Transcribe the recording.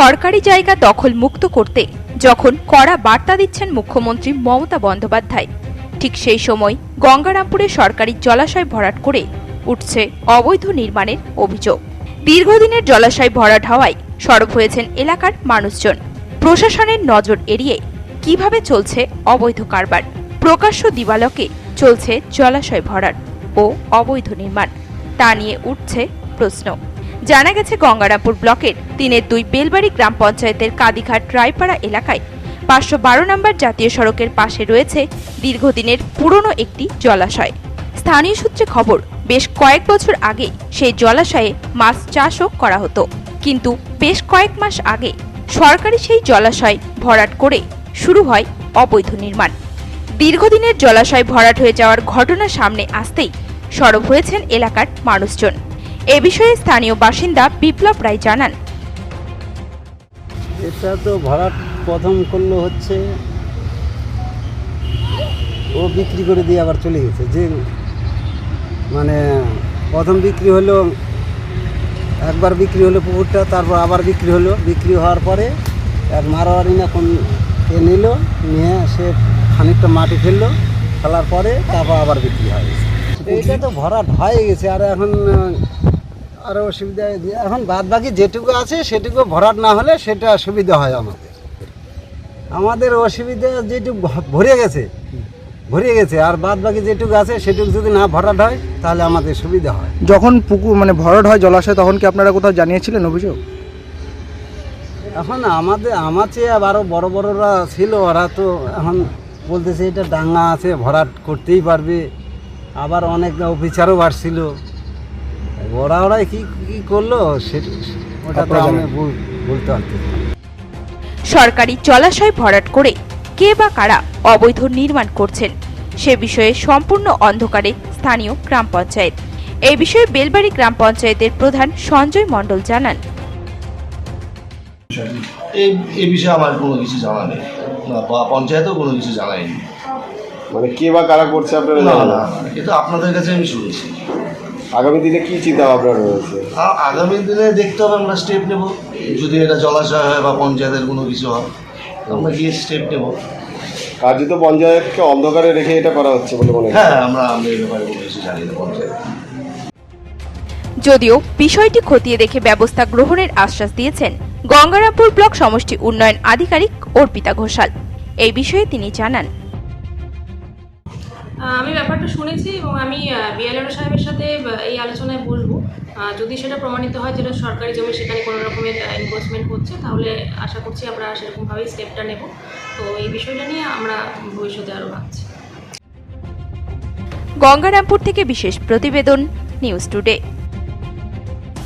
সরকারি জায়গা দখল মুক্ত করতে যখন কড়া বার্তা দিচ্ছেন মুখ্যমন্ত্রী মমতা বন্দ্যোপাধ্যায়, ঠিক সেই সময় গঙ্গারামপুরে সরকারি জলাশয় ভরাট করে উঠছে অবৈধ নির্মাণের অভিযোগ। দীর্ঘদিনের জলাশয় ভরাট হওয়ায় সরব হয়েছেন এলাকার মানুষজন। প্রশাসনের নজর এড়িয়ে কীভাবে চলছে অবৈধ কারবার? প্রকাশ্য দিবালকে চলছে জলাশয় ভরাট ও অবৈধ নির্মাণ। তা নিয়ে উঠছে প্রশ্ন। জানা গেছে গঙ্গারামপুর ব্লকের তিনের দুই বেলবাড়ি গ্রাম পঞ্চায়েতের কাদিঘাট রায়পাড়া এলাকায় পাঁচশো বারো নম্বর জাতীয় সড়কের পাশে রয়েছে দীর্ঘদিনের পুরনো একটি জলাশয়। স্থানীয় সূত্রে খবর, বেশ কয়েক বছর আগে সেই জলাশয়ে মাছ চাষও করা হতো। কিন্তু বেশ কয়েক মাস আগে সরকারি সেই জলাশয় ভরাট করে শুরু হয় অবৈধ নির্মাণ। দীর্ঘদিনের জলাশয় ভরাট হয়ে যাওয়ার ঘটনা সামনে আসতেই সরব হয়েছেন এলাকার মানুষজন। এ বিষয়ে স্থানীয় বাসিন্দা বিপ্লব রায় জানান। এটা তো ভরাট প্রথম করল হচ্ছে, ও বিক্রি করে দিয়ে আবার চলে গেছে। যে মানে প্রথম বিক্রি হলো, একবার বিক্রি হলো পুকুরটা, তারপর আবার বিক্রি হলো। বিক্রি হওয়ার পরে এক মারোয়ারি না কোন এ নিল, নিয়ে সে খানিকটা মাটি ফেলল, ফেলার পরে তারপর আবার বিক্রি হয় এইটা তো ভরাট হয়ে গেছে আর এখন আরও অসুবিধা এখন বাদ বাকি যেটুকু আছে সেটুকু ভরাট না হলে সেটা সুবিধা হয় আমাদের। আমাদের অসুবিধা যেটুকু ভরে গেছে ভরে গেছে আর বাদ বাকি যেটুকু আছে সেটুকু যদি না ভরাট হয় তাহলে আমাদের সুবিধা হয়। যখন পুকুর মানে ভরাট হয় জলাশয় তখন কি আপনারা কোথাও জানিয়েছিলেন অভিযোগ? এখন আমাদের আমার চেয়ে আরও বড় বড়রা ছিল ওরা তো এখন বলতেছে এটা ডাঙ্গা আছে ভরাট করতেই পারবে। আবার অনেক অফিসারও বাড়ছিল। ওরা ওরাই কি কি করল সেটা ওটা তো আমি বলতে পারছি সরকারি জলাশয় ভরাট করে কে বা কারা অবৈধ নির্মাণ করছেন সে বিষয়ে সম্পূর্ণ অন্ধকারে স্থানীয় গ্রাম পঞ্চায়েত। এই বিষয়ে বেলবাড়ি গ্রাম পঞ্চায়েতের প্রধান সঞ্জয় মণ্ডল জানান। এই এই বিষয়ে আমার কোনো কিছু জানা নেই। পঞ্চায়েতেও কোনো কিছু জানায়নি। মানে কে বা কারা করছে আপনারা না জানেন না এটা আপনাদের কাছে আমি শুনেছি। আগামী দিনে কি চিন্তা ভাবনা রয়েছে আগামী দিনে দেখতে হবে আমরা স্টেপ নেব। যদি এটা জলাশয় হয় বা পঞ্চায়েতের কোনো কিছু হয় আমরা গিয়ে স্টেপ নেব। কার্যত পঞ্চায়েতকে অন্ধকারে রেখে এটা করা হচ্ছে বলে মনে হয় হ্যাঁ আমরা আমরা এই ব্যাপারে কোনো কিছু জানি না পঞ্চায়েত। যদিও বিষয়টি খতিয়ে দেখে ব্যবস্থা গ্রহণের আশ্বাস দিয়েছেন গঙ্গারামপুর ব্লক সমষ্টি উন্নয়ন আধিকারিক অর্পিতা ঘোষাল। এই বিষয়ে তিনি জানান। আমি ব্যাপারটা শুনেছি এবং আমি বিএলআর সাহেবের সাথে এই আলোচনায় বলব। যদি সেটা প্রমাণিত হয় যেটা সরকারি জমি সেখানে কোনো রকমের ইনভেস্টমেন্ট হচ্ছে, তাহলে আশা করছি আমরা সেরকমভাবেই স্টেপটা নেব। তো এই বিষয়টা নিয়ে আমরা ভবিষ্যতে আরও ভাবছি। গঙ্গারামপুর থেকে বিশেষ প্রতিবেদন নিউজ টুডে